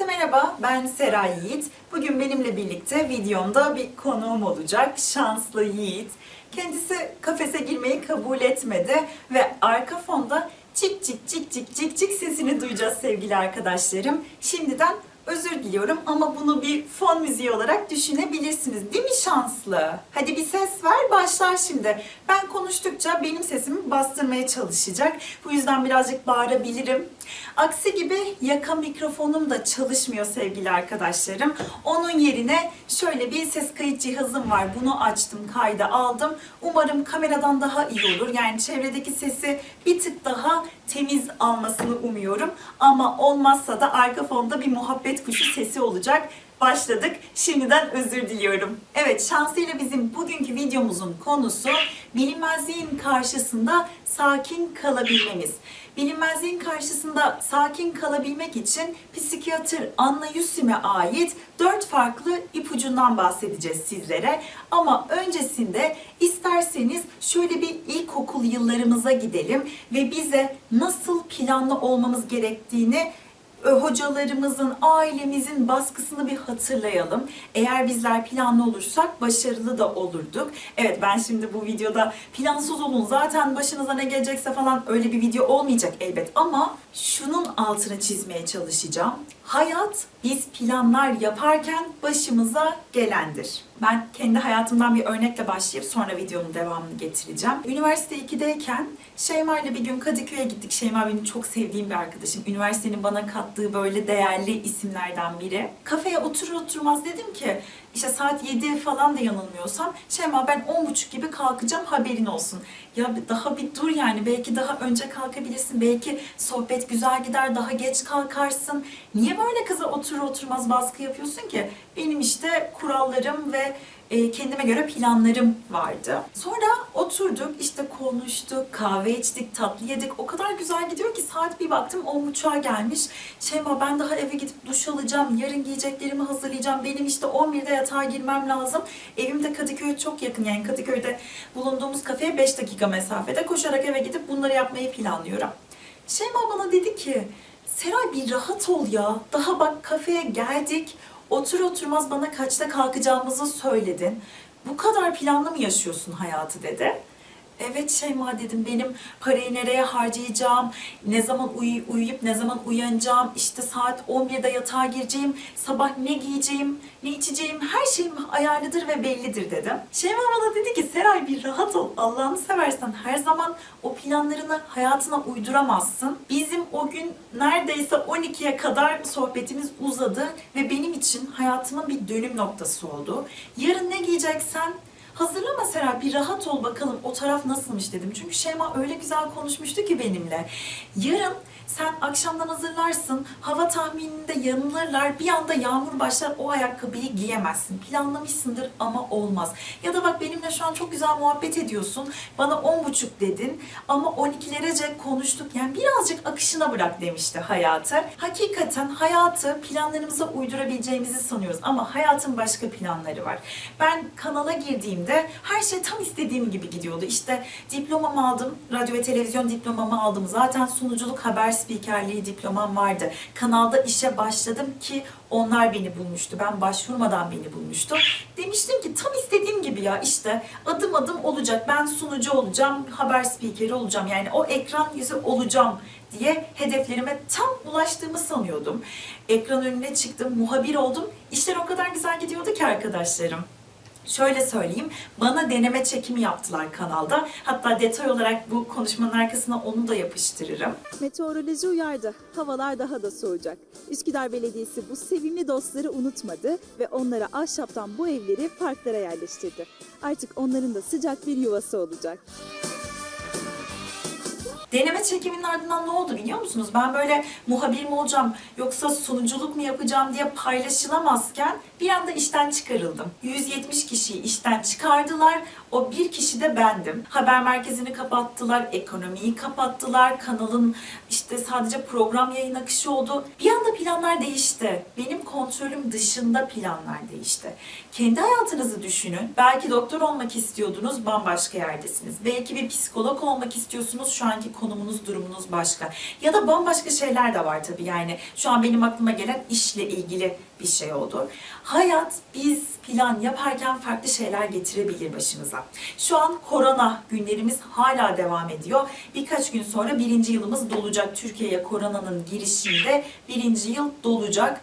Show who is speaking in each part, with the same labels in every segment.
Speaker 1: Herkese merhaba, ben Seray Yiğit. Bugün benimle birlikte videomda bir konuğum olacak, şanslı Yiğit. Kendisi kafese girmeyi kabul etmedi ve arka fonda cik cik cik cik cik cik sesini duyacağız sevgili arkadaşlarım. Şimdiden özür diliyorum ama bunu bir fon müziği olarak düşünebilirsiniz. Değil mi şanslı? Hadi bir ses ver, başlar şimdi. Ben konuştukça benim sesimi bastırmaya çalışacak. Bu yüzden birazcık bağırabilirim. Aksi gibi yaka mikrofonum da çalışmıyor sevgili arkadaşlarım. Onun yerine şöyle bir ses kayıt cihazım var. Bunu açtım, kayda aldım. Umarım kameradan daha iyi olur. Yani çevredeki sesi bir tık daha temiz almasını umuyorum. Ama olmazsa da arka fonda bir muhabbet kuşu sesi olacak. Başladık. Şimdiden özür diliyorum. Evet, şansıyla bizim bugünkü videomuzun konusu bilinmezliğin karşısında sakin kalabilmemiz. Bilinmezliğin karşısında sakin kalabilmek için psikiyatr Anna Yusim'e ait dört farklı ipucundan bahsedeceğiz sizlere. Ama öncesinde isterseniz şöyle bir ilkokul yıllarımıza gidelim ve bize nasıl planlı olmamız gerektiğini hocalarımızın, ailemizin baskısını bir hatırlayalım. Eğer bizler planlı olursak başarılı da olurduk. Evet ben şimdi bu videoda plansız olun zaten başınıza ne gelecekse falan öyle bir video olmayacak elbet ama şunun altını çizmeye çalışacağım. Hayat biz planlar yaparken başımıza gelendir. Ben kendi hayatımdan bir örnekle başlayıp sonra videonun devamını getireceğim. Üniversite 2'deyken Şeyma ile bir gün Kadıköy'e gittik. Şeyma benim çok sevdiğim bir arkadaşım. Üniversitenin bana kattığı böyle değerli isimlerden biri. Kafeye oturur oturmaz dedim ki işte saat 7 falan da yanılmıyorsam Şeyma ben 10.30 gibi kalkacağım haberin olsun. Ya daha bir dur yani belki daha önce kalkabilirsin. Belki sohbet güzel gider daha geç kalkarsın. Niye böyle kıza oturur oturmaz baskı yapıyorsun ki? Benim işte kurallarım ve kendime göre planlarım vardı. Sonra oturduk, işte konuştuk, kahve içtik, tatlı yedik. O kadar güzel gidiyor ki saat bir baktım 10.30'a gelmiş. Şeyma ben daha eve gidip duş alacağım, yarın giyeceklerimi hazırlayacağım. Benim işte 11'de yatağa girmem lazım. Evim de Kadıköy'e çok yakın yani Kadıköy'de bulunduğumuz kafeye 5 dakika mesafede. Koşarak eve gidip bunları yapmayı planlıyorum. Şeyma bana dedi ki Seray bir rahat ol ya. Daha bak kafeye geldik. Otur oturmaz bana kaçta kalkacağımızı söyledin. Bu kadar planlı mı yaşıyorsun hayatı dedi. Evet Şeyma dedim benim parayı nereye harcayacağım, ne zaman uyu- uyuyup ne zaman uyanacağım, işte saat 11'de yatağa gireceğim, sabah ne giyeceğim, ne içeceğim her şeyim ayarlıdır ve bellidir dedim. Şeyma bana dedi ki Seray bir rahat ol Allah'ını seversen her zaman o planlarını hayatına uyduramazsın. Bizim o gün neredeyse 12'ye kadar sohbetimiz uzadı ve benim için hayatımın bir dönüm noktası oldu. Yarın ne giyeceksen Hazırlama Serap bir rahat ol bakalım o taraf nasılmış dedim. Çünkü Şeyma öyle güzel konuşmuştu ki benimle. Yarın sen akşamdan hazırlarsın, hava tahmininde yanılırlar, bir anda yağmur başlar o ayakkabıyı giyemezsin. Planlamışsındır ama olmaz. Ya da bak benimle şu an çok güzel muhabbet ediyorsun, bana on buçuk dedin ama 12'lerece konuştuk. Yani birazcık akışına bırak demişti hayatı. Hakikaten hayatı planlarımıza uydurabileceğimizi sanıyoruz ama hayatın başka planları var. Ben kanala girdiğimde her şey tam istediğim gibi gidiyordu. İşte diplomamı aldım, radyo ve televizyon diplomamı aldım. Zaten sunuculuk haber spikerliği diplomam vardı. Kanalda işe başladım ki onlar beni bulmuştu. Ben başvurmadan beni bulmuştu. Demiştim ki tam istediğim gibi ya işte adım adım olacak. Ben sunucu olacağım, haber spikeri olacağım. Yani o ekran yüzü olacağım diye hedeflerime tam ulaştığımı sanıyordum. Ekran önüne çıktım, muhabir oldum. İşler o kadar güzel gidiyordu ki arkadaşlarım. Şöyle söyleyeyim, bana deneme çekimi yaptılar kanalda. Hatta detay olarak bu konuşmanın arkasına onu da yapıştırırım.
Speaker 2: Meteoroloji uyardı. Havalar daha da soğuyacak. Üsküdar Belediyesi bu sevimli dostları unutmadı ve onlara ahşaptan bu evleri parklara yerleştirdi. Artık onların da sıcak bir yuvası olacak.
Speaker 1: Deneme çekiminin ardından ne oldu biliyor musunuz? Ben böyle muhabir mi olacağım yoksa sunuculuk mu yapacağım diye paylaşılamazken bir anda işten çıkarıldım. 170 kişiyi işten çıkardılar. O bir kişi de bendim. Haber merkezini kapattılar, ekonomiyi kapattılar, kanalın işte sadece program yayın akışı oldu. Bir anda planlar değişti. Benim kontrolüm dışında planlar değişti. Kendi hayatınızı düşünün. Belki doktor olmak istiyordunuz, bambaşka yerdesiniz. Belki bir psikolog olmak istiyorsunuz, şu anki konumunuz, durumunuz başka. Ya da bambaşka şeyler de var tabii yani. Şu an benim aklıma gelen işle ilgili bir şey oldu. Hayat biz plan yaparken farklı şeyler getirebilir başımıza. Şu an korona günlerimiz hala devam ediyor. Birkaç gün sonra birinci yılımız dolacak. Türkiye'ye koronanın girişinde birinci yıl dolacak.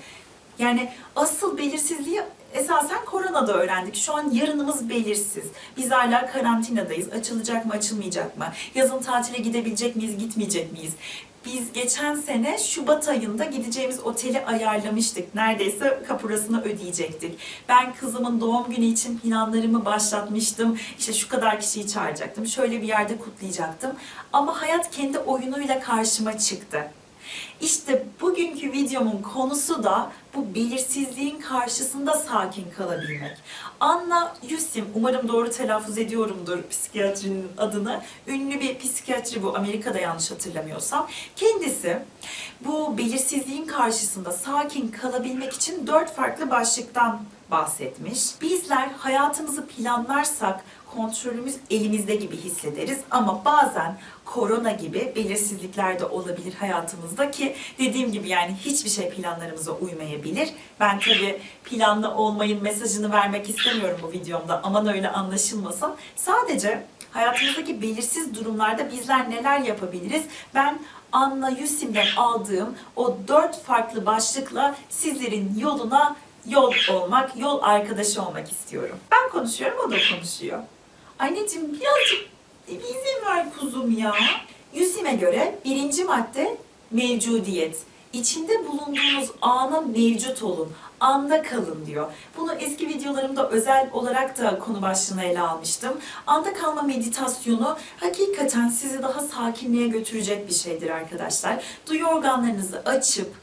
Speaker 1: Yani asıl belirsizliği esasen koronada öğrendik. Şu an yarınımız belirsiz. Biz hala karantinadayız. Açılacak mı, açılmayacak mı? Yazın tatile gidebilecek miyiz, gitmeyecek miyiz? Biz geçen sene Şubat ayında gideceğimiz oteli ayarlamıştık. Neredeyse kapurasını ödeyecektik. Ben kızımın doğum günü için planlarımı başlatmıştım. İşte şu kadar kişiyi çağıracaktım. Şöyle bir yerde kutlayacaktım. Ama hayat kendi oyunuyla karşıma çıktı. İşte bugünkü videomun konusu da bu belirsizliğin karşısında sakin kalabilmek. Anna Yusim, umarım doğru telaffuz ediyorumdur psikiyatrinin adını. Ünlü bir psikiyatri bu, Amerika'da yanlış hatırlamıyorsam. Kendisi bu belirsizliğin karşısında sakin kalabilmek için dört farklı başlıktan bahsetmiş. Bizler hayatımızı planlarsak kontrolümüz elimizde gibi hissederiz ama bazen korona gibi belirsizlikler de olabilir hayatımızda ki dediğim gibi yani hiçbir şey planlarımıza uymayabilir. Ben tabii planlı olmayın mesajını vermek istemiyorum bu videomda aman öyle anlaşılmasın. Sadece hayatımızdaki belirsiz durumlarda bizler neler yapabiliriz? Ben Anna Yusim'den aldığım o dört farklı başlıkla sizlerin yoluna yol olmak, yol arkadaşı olmak istiyorum. Ben konuşuyorum, o da konuşuyor. Anneciğim birazcık bir izin ver kuzum ya. Yusim'e göre birinci madde mevcudiyet. İçinde bulunduğunuz ana mevcut olun, anda kalın diyor. Bunu eski videolarımda özel olarak da konu başlığına ele almıştım. Anda kalma meditasyonu hakikaten sizi daha sakinliğe götürecek bir şeydir arkadaşlar. Duyu organlarınızı açıp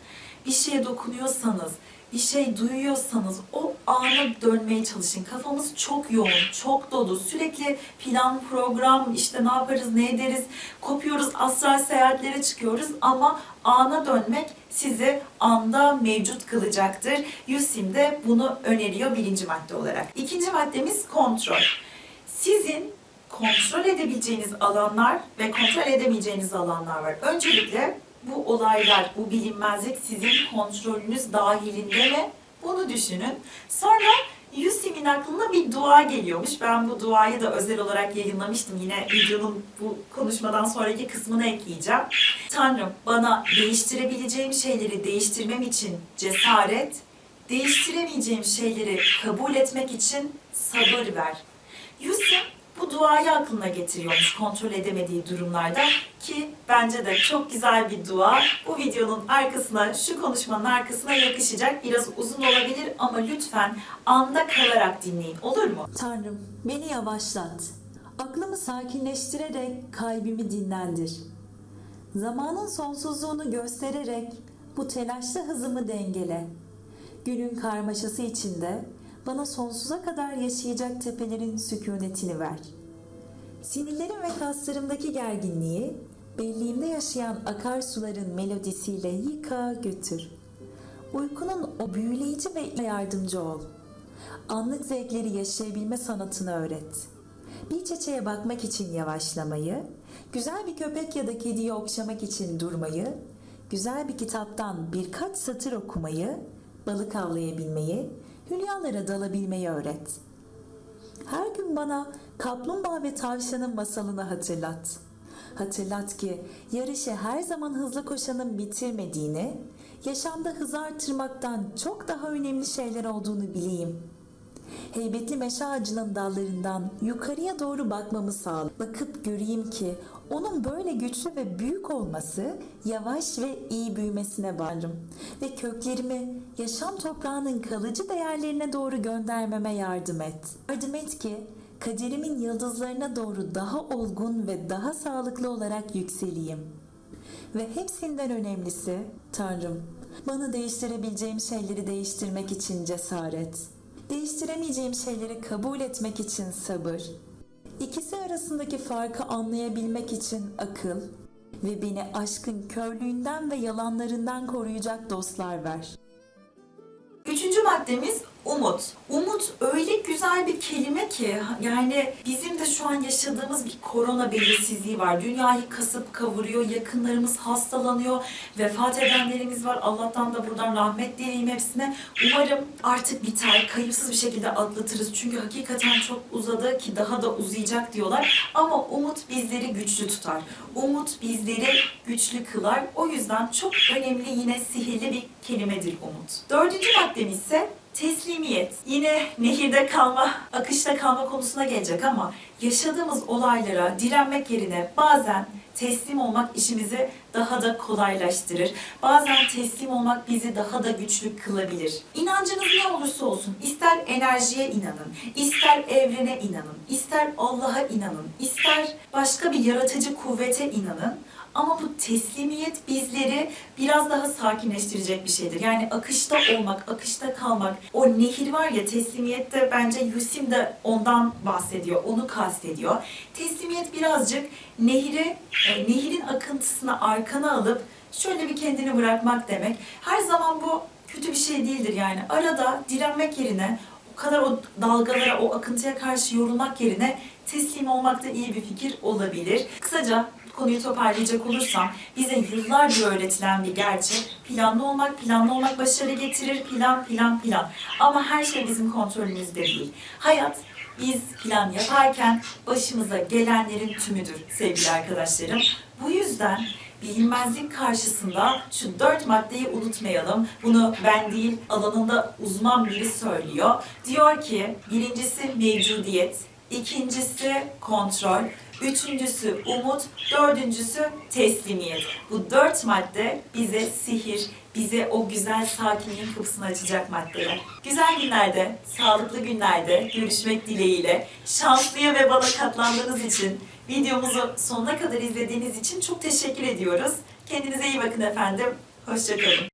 Speaker 1: bir şeye dokunuyorsanız, bir şey duyuyorsanız o ana dönmeye çalışın. Kafamız çok yoğun, çok dolu. Sürekli plan, program, işte ne yaparız, ne ederiz, kopuyoruz, astral seyahatlere çıkıyoruz ama ana dönmek sizi anda mevcut kılacaktır. Yusim de bunu öneriyor birinci madde olarak. İkinci maddemiz kontrol. Sizin kontrol edebileceğiniz alanlar ve kontrol edemeyeceğiniz alanlar var. Öncelikle bu olaylar, bu bilinmezlik sizin kontrolünüz dahilinde mi? Bunu düşünün. Sonra Yusim'in aklına bir dua geliyormuş. Ben bu duayı da özel olarak yayınlamıştım. Yine videonun bu konuşmadan sonraki kısmına ekleyeceğim. Tanrım bana değiştirebileceğim şeyleri değiştirmem için cesaret, değiştiremeyeceğim şeyleri kabul etmek için sabır ver. Yusim bu duayı aklına getiriyormuş kontrol edemediği durumlarda ki bence de çok güzel bir dua. Bu videonun arkasına, şu konuşmanın arkasına yakışacak. Biraz uzun olabilir ama lütfen anda kalarak dinleyin olur mu?
Speaker 3: Tanrım beni yavaşlat. Aklımı sakinleştirerek kalbimi dinlendir. Zamanın sonsuzluğunu göstererek bu telaşlı hızımı dengele. Günün karmaşası içinde bana sonsuza kadar yaşayacak tepelerin sükunetini ver. Sinirlerim ve kaslarımdaki gerginliği belliğimde yaşayan akarsuların melodisiyle yıka götür. Uykunun o büyüleyici ve yardımcı ol. Anlık zevkleri yaşayabilme sanatını öğret. Bir çiçeğe bakmak için yavaşlamayı, güzel bir köpek ya da kediyi okşamak için durmayı, güzel bir kitaptan birkaç satır okumayı, balık avlayabilmeyi, hülyalara dalabilmeyi öğret. Her gün bana kaplumbağa ve tavşanın masalını hatırlat. Hatırlat ki yarışı her zaman hızlı koşanın bitirmediğini, yaşamda hız artırmaktan çok daha önemli şeyler olduğunu bileyim. Heybetli meşe ağacının dallarından yukarıya doğru bakmamı sağla. Bakıp göreyim ki onun böyle güçlü ve büyük olması yavaş ve iyi büyümesine varım. Ve köklerimi yaşam toprağının kalıcı değerlerine doğru göndermeme yardım et. Yardım et ki kaderimin yıldızlarına doğru daha olgun ve daha sağlıklı olarak yükseleyim. Ve hepsinden önemlisi Tanrım, bana değiştirebileceğim şeyleri değiştirmek için cesaret. Değiştiremeyeceğim şeyleri kabul etmek için sabır. İkisi arasındaki farkı anlayabilmek için akıl ve beni aşkın körlüğünden ve yalanlarından koruyacak dostlar ver.
Speaker 1: Üçüncü maddemiz Umut. Umut öyle güzel bir kelime ki yani bizim de şu an yaşadığımız bir korona belirsizliği var. Dünyayı kasıp kavuruyor, yakınlarımız hastalanıyor, vefat edenlerimiz var. Allah'tan da buradan rahmet dileyim hepsine. Umarım artık biter, kayıpsız bir şekilde atlatırız. Çünkü hakikaten çok uzadı ki daha da uzayacak diyorlar. Ama umut bizleri güçlü tutar. Umut bizleri güçlü kılar. O yüzden çok önemli yine sihirli bir kelimedir umut. Dördüncü maddem ise teslimiyet. Yine nehirde kalma, akışta kalma konusuna gelecek ama yaşadığımız olaylara direnmek yerine bazen teslim olmak işimizi daha da kolaylaştırır. Bazen teslim olmak bizi daha da güçlü kılabilir. İnancınız ne olursa olsun, ister enerjiye inanın, ister evrene inanın, ister Allah'a inanın, ister başka bir yaratıcı kuvvete inanın. Ama bu teslimiyet bizleri biraz daha sakinleştirecek bir şeydir. Yani akışta olmak, akışta kalmak. O nehir var ya teslimiyette bence Yusim de ondan bahsediyor, onu kastediyor. Teslimiyet birazcık nehri, e, nehirin akıntısını arkana alıp şöyle bir kendini bırakmak demek. Her zaman bu kötü bir şey değildir yani. Arada direnmek yerine o kadar o dalgalara, o akıntıya karşı yorulmak yerine teslim olmak da iyi bir fikir olabilir. Kısaca konuyu toparlayacak olursam bize yıllardır öğretilen bir gerçek planlı olmak, planlı olmak başarı getirir, plan, plan, plan. Ama her şey bizim kontrolümüzde değil. Hayat biz plan yaparken başımıza gelenlerin tümüdür sevgili arkadaşlarım. Bu yüzden bilinmezlik karşısında şu dört maddeyi unutmayalım. Bunu ben değil alanında uzman biri söylüyor. Diyor ki birincisi mevcudiyet, ikincisi kontrol, üçüncüsü umut, dördüncüsü teslimiyet. Bu dört madde bize sihir, bize o güzel sakinliğin kapısını açacak maddeler. Güzel günlerde, sağlıklı günlerde görüşmek dileğiyle. Şanslıya ve bana katlandığınız için, videomuzu sonuna kadar izlediğiniz için çok teşekkür ediyoruz. Kendinize iyi bakın efendim. Hoşçakalın.